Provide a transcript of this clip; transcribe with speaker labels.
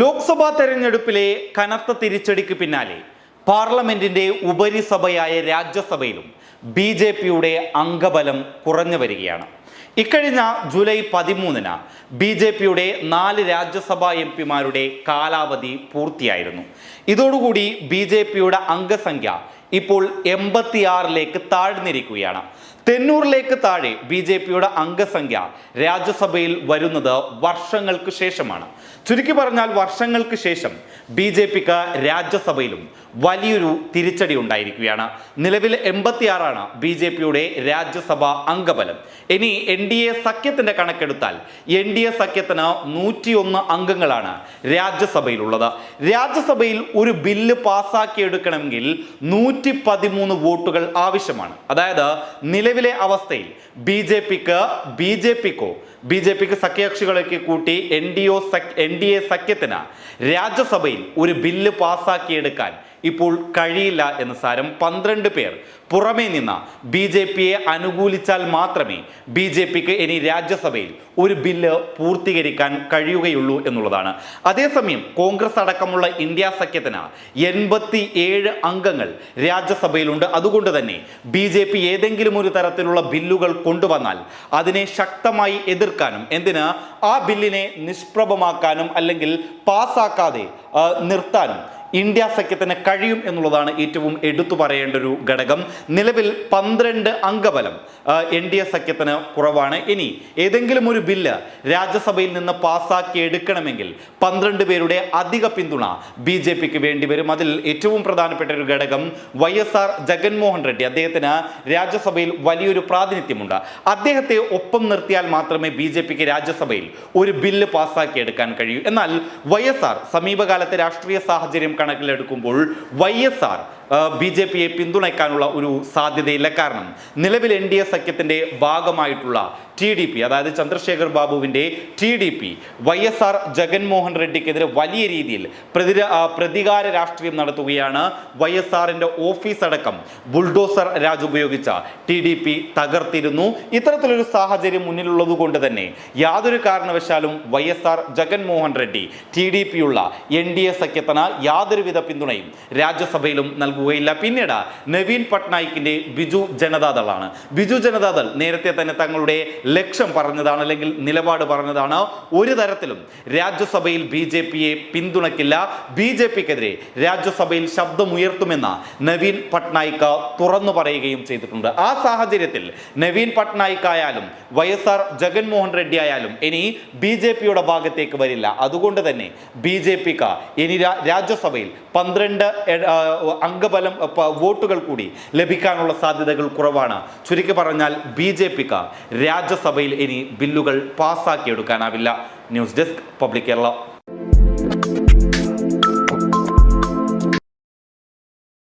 Speaker 1: ലോക്സഭാ തെരഞ്ഞെടുപ്പിലെ കനത്ത തിരിച്ചടിക്ക് പിന്നാലെ പാർലമെന്റിന്റെ ഉപരിസഭയായ രാജ്യസഭയിലും ബി ജെ പിയുടെ അംഗബലം കുറഞ്ഞു വരികയാണ്. ഇക്കഴിഞ്ഞ ജൂലൈ പതിമൂന്നിന് ബി ജെ പിയുടെ നാല് രാജ്യസഭാ എം പിമാരുടെ കാലാവധി പൂർത്തിയായിരുന്നു. ഇതോടുകൂടി ബി ജെ പിയുടെ അംഗസംഖ്യ ഇപ്പോൾ എൺപത്തിയാറിലേക്ക് താഴ്ന്നിരിക്കുകയാണ്. തെന്നൂറിലേക്ക് താഴെ ബി ജെ പിയുടെ അംഗസംഖ്യ രാജ്യസഭയിൽ വരുന്നത് വർഷങ്ങൾക്ക് ശേഷമാണ്. ചുരുക്കി പറഞ്ഞാൽ വർഷങ്ങൾക്ക് ശേഷം ബി ജെ പിക്ക് രാജ്യസഭയിലും വലിയൊരു തിരിച്ചടി ഉണ്ടായിരിക്കുകയാണ്. നിലവിൽ എൺപത്തിയാറാണ് ബി ജെ പിയുടെ രാജ്യസഭ അംഗബലം. ഇനി എൻ ഡി എ സഖ്യത്തിന്റെ കണക്കെടുത്താൽ എൻ ഡി എ സഖ്യത്തിന് നൂറ്റിയൊന്ന് അംഗങ്ങളാണ് രാജ്യസഭയിലുള്ളത്. രാജ്യസഭയിൽ ഒരു ബില്ല് പാസ്സാക്കിയെടുക്കണമെങ്കിൽ നൂറ്റി പതിമൂന്ന് വോട്ടുകൾ ആവശ്യമാണ്. അതായത് നിലവിലെ അവസ്ഥയിൽ ബി ജെ പിക്ക് ബി ജെ പിക്കോ ബി ജെ പിക്ക് സഖ്യകക്ഷികളൊക്കെ കൂട്ടി N D O N D A സഖ്യത്തിന് രാജ്യസഭയിൽ ഒരു ബില്ല് പാസ്സാക്കിയെടുക്കാൻ ഇപ്പോൾ കഴിയില്ല എന്ന് സാരം പന്ത്രണ്ട് പേർ പുറമേ നിന്ന് ബി ജെ പിയെ അനുകൂലിച്ചാൽ മാത്രമേ ബി ജെ പിക്ക് ഇനി രാജ്യസഭയിൽ ഒരു ബില്ല് പൂർത്തീകരിക്കാൻ കഴിയുകയുള്ളൂ എന്നുള്ളതാണ്. അതേസമയം കോൺഗ്രസ് അടക്കമുള്ള ഇന്ത്യ സഖ്യത്തിന് എൺപത്തി ഏഴ് അംഗങ്ങൾ രാജ്യസഭയിലുണ്ട്. അതുകൊണ്ട് തന്നെ ബി ജെ പി ഏതെങ്കിലും ഒരു തരത്തിലുള്ള ബില്ലുകൾ കൊണ്ടുവന്നാൽ അതിനെ ശക്തമായി എതിർക്കാനും എന്തിന് ആ ബില്ലിനെ നിഷ്പ്രഭമാക്കാനും അല്ലെങ്കിൽ പാസ്സാക്കാതെ നിർത്താനും ഇന്ത്യ സഖ്യത്തിന് കഴിയും എന്നുള്ളതാണ് ഏറ്റവും എടുത്തു പറയേണ്ട ഒരു ഘടകം. നിലവിൽ പന്ത്രണ്ട് അംഗബലം എൻ ഡി എ സഖ്യത്തിന് കുറവാണ്. ഇനി ഏതെങ്കിലും ഒരു ബില്ല് രാജ്യസഭയിൽ നിന്ന് പാസാക്കി എടുക്കണമെങ്കിൽ പന്ത്രണ്ട് പേരുടെ അധിക പിന്തുണ ബി ജെ പിക്ക് വേണ്ടി വരും. അതിൽ ഏറ്റവും പ്രധാനപ്പെട്ട ഒരു ഘടകം Y S R Jaganmohan Reddy. അദ്ദേഹത്തിന് രാജ്യസഭയിൽ വലിയൊരു പ്രാതിനിധ്യമുണ്ട്. അദ്ദേഹത്തെ ഒപ്പം നിർത്തിയാൽ മാത്രമേ ബി ജെ പിക്ക് രാജ്യസഭയിൽ ഒരു ബില്ല് പാസ്സാക്കി എടുക്കാൻ കഴിയൂ. എന്നാൽ വൈ എസ് ആർ സമീപകാലത്തെ രാഷ്ട്രീയ സാഹചര്യം കണക്കിലെടുക്കുമ്പോൾ Y S R B J പിയെ പിന്തുണയ്ക്കാനുള്ള ഒരു സാധ്യതയില്ല. കാരണം നിലവിൽ എൻ ഡി എ സഖ്യത്തിന്റെ ഭാഗമായിട്ടുള്ള ടി ഡി പി അതായത് ചന്ദ്രശേഖർ ബാബുവിന്റെ T D P Y S R Jaganmohan റെഡ്ഡിക്കെതിരെ വലിയ രീതിയിൽ പ്രതിര പ്രതികാര രാഷ്ട്രീയം നടത്തുകയാണ് വൈ എസ് ആറിന്റെ ഓഫീസ് അടക്കം ബുൾഡോസർ രാജ് ഉപയോഗിച്ച ടി ഡി പി തകർത്തിരുന്നു. ഇത്തരത്തിലൊരു സാഹചര്യം മുന്നിലുള്ളത് കൊണ്ട് തന്നെ യാതൊരു കാരണവശാലും Y S R Jaganmohan Reddy T D P ഉള്ള എൻ ഡി എ സഖ്യത്തിന് യാതൊരുവിധ പിന്തുണയും രാജ്യസഭയിലും നൽകുകയില്ല. പിന്നീട് നവീൻ പട്നായിക്കിന്റെ ബിജു ജനതാദളാണ്. ബിജു ജനതാദൾ നേരത്തെ തന്നെ തങ്ങളുടെ ലക്ഷ്യം പറഞ്ഞതാണ് അല്ലെങ്കിൽ നിലപാട് പറഞ്ഞതാണ്. ഒരു തരത്തിലും രാജ്യസഭയിൽ ബി ജെ പിയെ പിന്തുണയ്ക്കില്ല. ബി ജെ പിക്കെതിരെ രാജ്യസഭയിൽ ശബ്ദമുയർത്തുമെന്ന് നവീൻ പട്നായിക് തുറന്നു പറയുകയും ചെയ്തിട്ടുണ്ട്. ആ സാഹചര്യത്തിൽ നവീൻ പട്നായിക് ആയാലും Y S R Jaganmohan Reddy ആയാലും ഇനി ബി ജെ പിയുടെ ഭാഗത്തേക്ക് വരില്ല. അതുകൊണ്ട് തന്നെ ബി ജെ പിക്ക് ഇനി രാജ്യസഭയിൽ പന്ത്രണ്ട് അംഗബലം വോട്ടുകൾ കൂടി ലഭിക്കാനുള്ള സാധ്യതകൾ കുറവാണ്. ചുരുക്കി പറഞ്ഞാൽ ബി ജെ പിക്ക് രാജ്യസഭയിൽ ഇനി ബില്ലുകൾ പാസ്സാക്കിയെടുക്കാനാവില്ല ന്യൂസ് ഡെസ്ക് പബ്ലിക് കേരള.